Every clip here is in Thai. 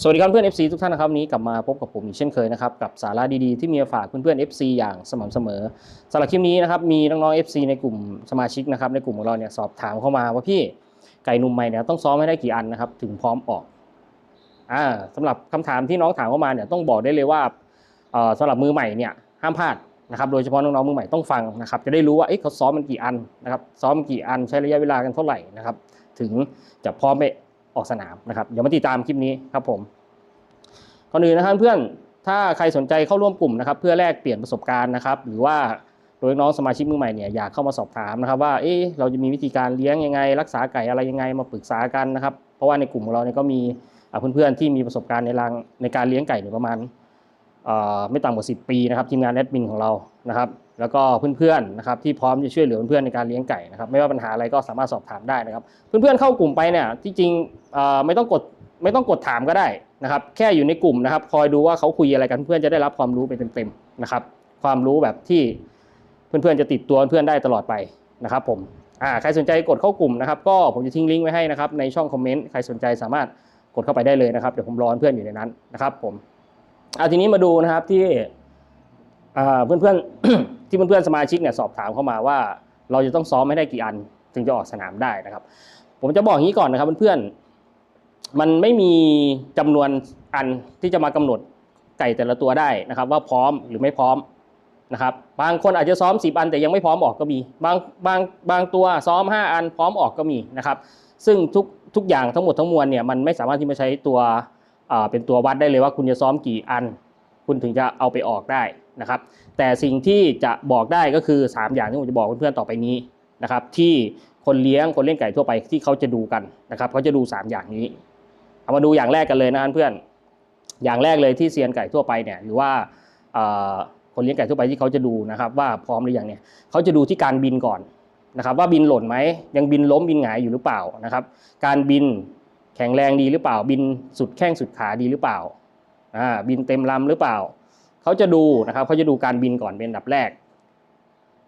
สวัสดีครับเพื่อน FC ทุกท่านนะครับนี้กลับมาพบกับผมอีกเช่นเคยนะครับกับสาระดีๆที่มีฝากเพื่อนๆ FC อย่างสม่ำเสมอสำหรับคลิปนี้นะครับมีน้องๆ FC ในกลุ่มสมาชิกนะครับในกลุ่มของเราเนี่ยสอบถามเข้ามาว่าพี่ไก่หนุ่มใหม่เนี่ยต้องซ้อมให้ได้กี่อันนะครับถึงพร้อมออกอ่าสำหรับคำถามที่น้องถามเข้ามาเนี่ยต้องบอกได้เลยว่าเอ่อสำหรับมือใหม่เนี่ยห้ามพลาดนะครับโดยเฉพาะน้องๆมือใหม่ต้องฟังนะครับจะได้รู้ว่าเอ๊ะเขาซ้อมมันกี่อันนะครับซ้อมกี่อันใช้ระยะเวลากันเท่าไหร่นะครับถึงจะพร้อมไป ออกสนามนะครับเดี๋ยวมาติดตามคลิปนี้ครับผมก่อนอื่นนะครับเพื่อนถ้าใครสนใจเข้าร่วมกลุ่มนะครับ เพื่อแลกเปลี่ยนประสบการณ์นะครับ หรือว่าโดยน้องสมาชิกมือใหม่เนี่ยอยากเข้ามาสอบถามนะครับ ว่าเอ๊ะเราจะมีวิธีการเลี้ยงยังไง รักษาไก่อะไรยังไงมาปรึกษากันนะครับเพราะว่าในกลุ่มของเราเนี่ยก็มีเพื่อนๆที่มีประสบการณ์ในรางในการเลี้ยงไก่เนี่ยประมาณไม่ต่ำกว่า 10 ปีนะครับทีมงานแอดมินของเรานะครับ แล้วก็เพื่อนๆนะครับที่พร้อมจะช่วยเหลือเพื่อนๆในการเลี้ยงไก่นะครับไม่ว่าปัญหาอะไรก็สามารถสอบถามได้นะครับ เพื่อนๆเข้ากลุ่มไปเนี่ยที่จริงไม่ต้องกดไม่ต้องกดถามก็ได้นะครับแค่อยู่ในกลุ่มนะครับ คอยดูว่าเขาคุยอะไรกันเพื่อนจะได้รับความรู้ไปเต็มๆนะครับ ความรู้แบบที่เพื่อนๆจะติดตัวเพื่อนได้ตลอดไปนะครับผมอ่าใครสนใจกดเข้ากลุ่มนะครับ ก็ผมจะทิ้งลิงก์ไว้ให้นะครับในช่องคอมเมนต์ใครสนใจสามารถกดเข้าไปได้เลยนะครับเดี๋ยวผมรอเพื่อนอยู่ในนั้นนะครับ ผมเอาทีนี้มาดูนะครับที่เพื่อนๆ ที่เพื่อนๆสมาชิกเนี่ยสอบถามเข้ามาว่า เราจะต้องซ้อมให้ได้กี่อัน ถึงจะออกสนามได้นะครับ ผมจะบอกอย่างนี้ก่อนนะครับเพื่อนๆมันไม่มีจำนวนอันที่จะมากำหนดไก่แต่ละตัวได้นะครับ ว่าพร้อมหรือไม่พร้อมนะครับบางคนอาจจะซ้อม 10 อันแต่ยังไม่พร้อมออกก็มี บางบางบางตัวซ้อม 5 อันพร้อมออกก็มีนะครับ ซึ่งทุกทุกอย่างทั้งหมดทั้งมวลเนี่ยมันไม่สามารถที่มาใช้ตัวเป็นตัววัดได้เลยว่าคุณจะซ้อมกี่อัน คุณถึงจะเอาไปออกได้ นะครับ แต่สิ่งที่จะบอกได้ก็คือ 3 อย่างที่ผมจะบอกเพื่อนๆต่อไปนี้นะครับที่คนเลี้ยงคนเลี้ยงไก่ทั่วไปที่เขาจะดูกันนะครับเขาจะดู 3 อย่างนี้ เอามาดูอย่างแรกกันเลยนะเพื่อนอย่างแรกเลยที่เซียนไก่ทั่วไปเนี่ยหรือว่าคนเลี้ยงไก่ทั่วไปที่เขาจะดูนะครับ ว่าพร้อมหรือยังเนี่ยเขาจะดูที่การบินก่อนนะครับ ว่าบินหล่นไหมยังบินล้มบินหงายอยู่หรือเปล่านะครับ การบินแข็งแรงดีหรือเปล่า บินสุดแข้งสุดขาดีหรือเปล่าอ่าบินเต็มลำหรือเปล่า เขาจะดูนะครับเขาจะดูการบินก่อนเป็นอันดับแรก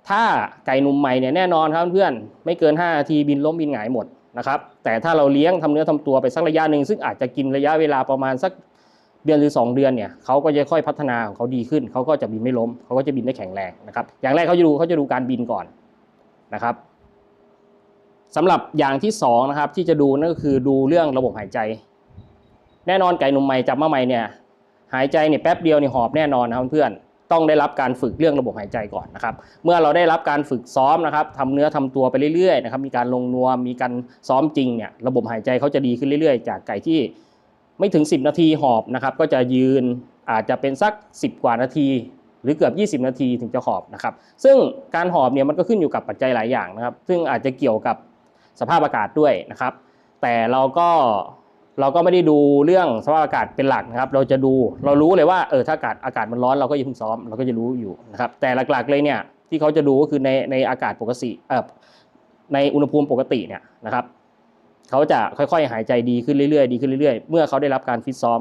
ถ้าไก่หนุ่มใหม่เนี่ยแน่นอนครับเพื่อนไม่เกิน5นาทีบินล้มบินหงายหมดนะครับ แต่ถ้าเราเลี้ยงทำเนื้อทำตัวไปสักระยะหนึ่งซึ่งอาจจะกินระยะเวลาประมาณสักเดือนหรือ 2 เดือนเนี่ยเขาก็จะค่อยพัฒนาของเขาดีขึ้น เขาก็จะบินไม่ล้มเขาก็จะบินได้แข็งแรงนะครับอย่างแรกเขาจะดูเขาจะดูการบินก่อนนะครับสำหรับอย่างที่สองนะครับที่จะดูนั่นก็คือดูเรื่องระบบหายใจ แน่นอนไก่หนุ่มใหม่จับมาใหม่เนี่ย หายใจเนี่ยแป๊บเดียวเนี่ยหอบแน่นอนนะครับเพื่อนต้องได้รับการฝึกเรื่องระบบหายใจก่อนนะครับ เมื่อเราได้รับการฝึกซ้อมนะครับทำเนื้อทำตัวไปเรื่อยๆนะครับ มีการลงนวม มีการซ้อมจริงเนี่ย ระบบหายใจเขาจะดีขึ้นเรื่อยๆ จากไก่ที่ไม่ถึง 10 นาทีหอบนะครับ ก็จะยืนอาจจะเป็นสัก 10 กว่านาที หรือเกือบ 20 นาทีถึงจะหอบนะครับ ซึ่งการหอบเนี่ยมันก็ขึ้นอยู่กับปัจจัยหลายอย่างนะครับ ซึ่งอาจจะเกี่ยวกับสภาพอากาศด้วยนะครับ แต่เราก็ เราก็ไม่ได้ดูเรื่องสภาพอากาศเป็นหลักนะครับ เราจะดูเรารู้เลยว่าเออถ้าอากาศอากาศมันร้อนเราก็ยิ่งซ้อมเราก็จะรู้อยู่นะครับ แต่หลักๆเลยเนี่ยที่เขาจะดูก็คือในในอากาศปกติเออในอุณหภูมิปกติเนี่ยนะครับเขาจะค่อยๆ หายใจดีขึ้นเรื่อยๆดีขึ้นเรื่อยๆ เมื่อเขาได้รับการฟิตซ้อม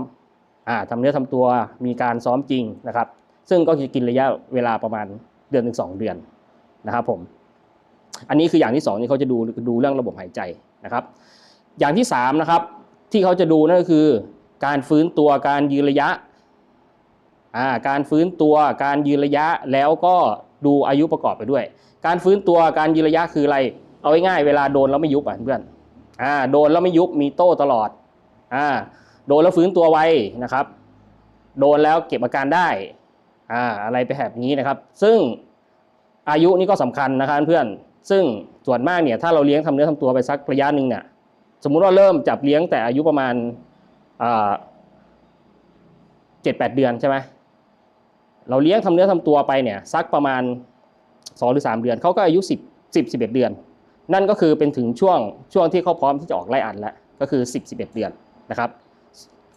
อ่าทำเนื้อทำตัวมีการซ้อมจริงนะครับ ซึ่งก็จะกินระยะเวลาประมาณเดือนถึงสองเดือนนะครับผมอันนี้คืออย่างที่สองที่เขาจะดูดูเรื่องระบบหายใจนะครับ อย่างที่สามนะครับ ที่เขาจะดูนั่นก็คือ การฟื้นตัวการยืนระยะอ่าการฟื้นตัวการยืนระยะแล้วก็ดูอายุประกอบไปด้วย การฟื้นตัวการยืนระยะคืออะไร เอาง่ายๆเวลาโดนแล้วไม่ยุบอะเพื่อนอ่าโดนแล้วไม่ยุบมีโต้ตลอดอ่าโดนแล้วฟื้นตัวไวนะครับ โดนแล้วเก็บอาการได้อ่าอะไรไปแบบนี้นะครับ ซึ่งอายุนี่ก็สำคัญนะครับเพื่อนซึ่งส่วนมากเนี่ยถ้าเราเลี้ยงทำเนื้อทำตัวไปสักระยะหนึ่งเนี่ย สมมุติว่าเริ่มจับเลี้ยงแต่อายุประมาณเจ็ดแปดเดือนใช่ไหมเราเลี้ยงทำเนื้อทำตัวไปเนี่ยสักประมาณสองหรือสามเดือนเขาก็อายุสิบสิบสิบเอ็ดเดือน นั่นก็คือเป็นถึงช่วงช่วงที่เขาพร้อมที่จะออกไล่อันแล้วก็คือสิบสิบเอ็ดเดือนนะครับ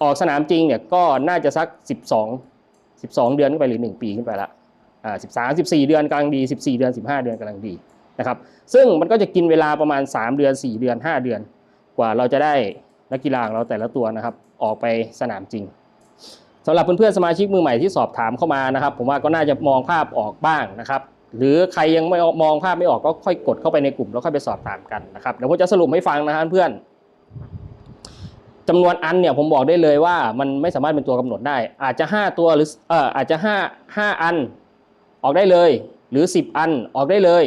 ออกสนามจริงเนี่ยก็น่าจะสักสิบสองสิบสองเดือนขึ้นไปหรือหนึ่งปีขึ้นไปละอ่าสิบสามสิบสี่เดือนกำลังดีสิบสี่เดือนสิบห้าเดือนกำลังดีนะครับ ซึ่งมันก็จะกินเวลาประมาณสามเดือนสี่เดือนห้าเดือน กว่าเราจะได้นักกีฬาของเราแต่ละตัวนะครับ ออกไปสนามจริงสำหรับเพื่อนๆสมาชิกมือใหม่ที่สอบถามเข้ามานะครับ ผมว่าก็น่าจะมองภาพออกบ้างนะครับ หรือใครยังไม่มองภาพไม่ออกก็ค่อยกดเข้าไปในกลุ่มแล้วค่อยไปสอบถามกันนะครับเดี๋ยวผมจะสรุปให้ฟังนะครับเพื่อนจำนวนอันเนี่ยผมบอกได้เลยว่ามันไม่สามารถเป็นตัวกำหนดได้ อาจจะ 5 ตัวหรือเอออาจจะ 5 5 อันออกได้เลย หรือ 10 อันออกได้เลย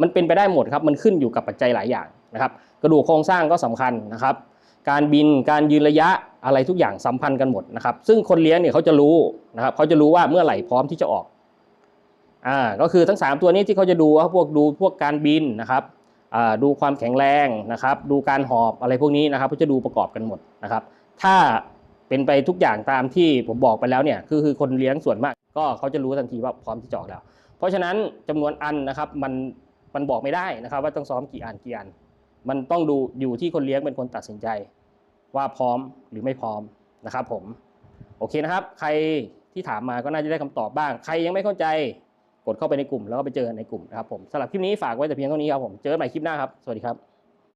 มันเป็นไปได้หมดครับ มันขึ้นอยู่กับปัจจัยหลายอย่างนะครับ กระดูกโครงสร้างก็สำคัญนะครับ การบินการยืนระยะอะไรทุกอย่างสัมพันธ์กันหมดนะครับ ซึ่งคนเลี้ยงเนี่ยเขาจะรู้นะครับเขาจะรู้ว่าเมื่อไหร่พร้อมที่จะออกอ่าก็คือทั้ง 3 ตัวนี้ที่เขาจะดูว่าพวกดูพวกการบินนะครับอ่าดูความแข็งแรงนะครับ ดูการหอบอะไรพวกนี้นะครับเขาจะดูประกอบกันหมดนะครับ ถ้าเป็นไปทุกอย่างตามที่ผมบอกไปแล้วเนี่ยคือคือคนเลี้ยงส่วนมาก ก็เขาจะรู้ทันทีว่าพร้อมที่จะออกแล้ว เพราะฉะนั้นจำนวนอันนะครับมันมันบอกไม่ได้นะครับ ว่าต้องซ้อมกี่อันกี่อัน มันต้องดูอยู่ที่คนเลี้ยงเป็นคนตัดสินใจ ว่าพร้อมหรือไม่พร้อมนะครับผมโอเคนะครับ ใครที่ถามมาก็น่าจะได้คำตอบบ้าง ใครยังไม่เข้าใจกดเข้าไปในกลุ่มแล้วก็ไปเจอในกลุ่มนะครับผมสำหรับคลิปนี้ฝากไว้แต่เพียงเท่านี้ครับผมเจอกันใหม่คลิปหน้าครับ สวัสดีครับ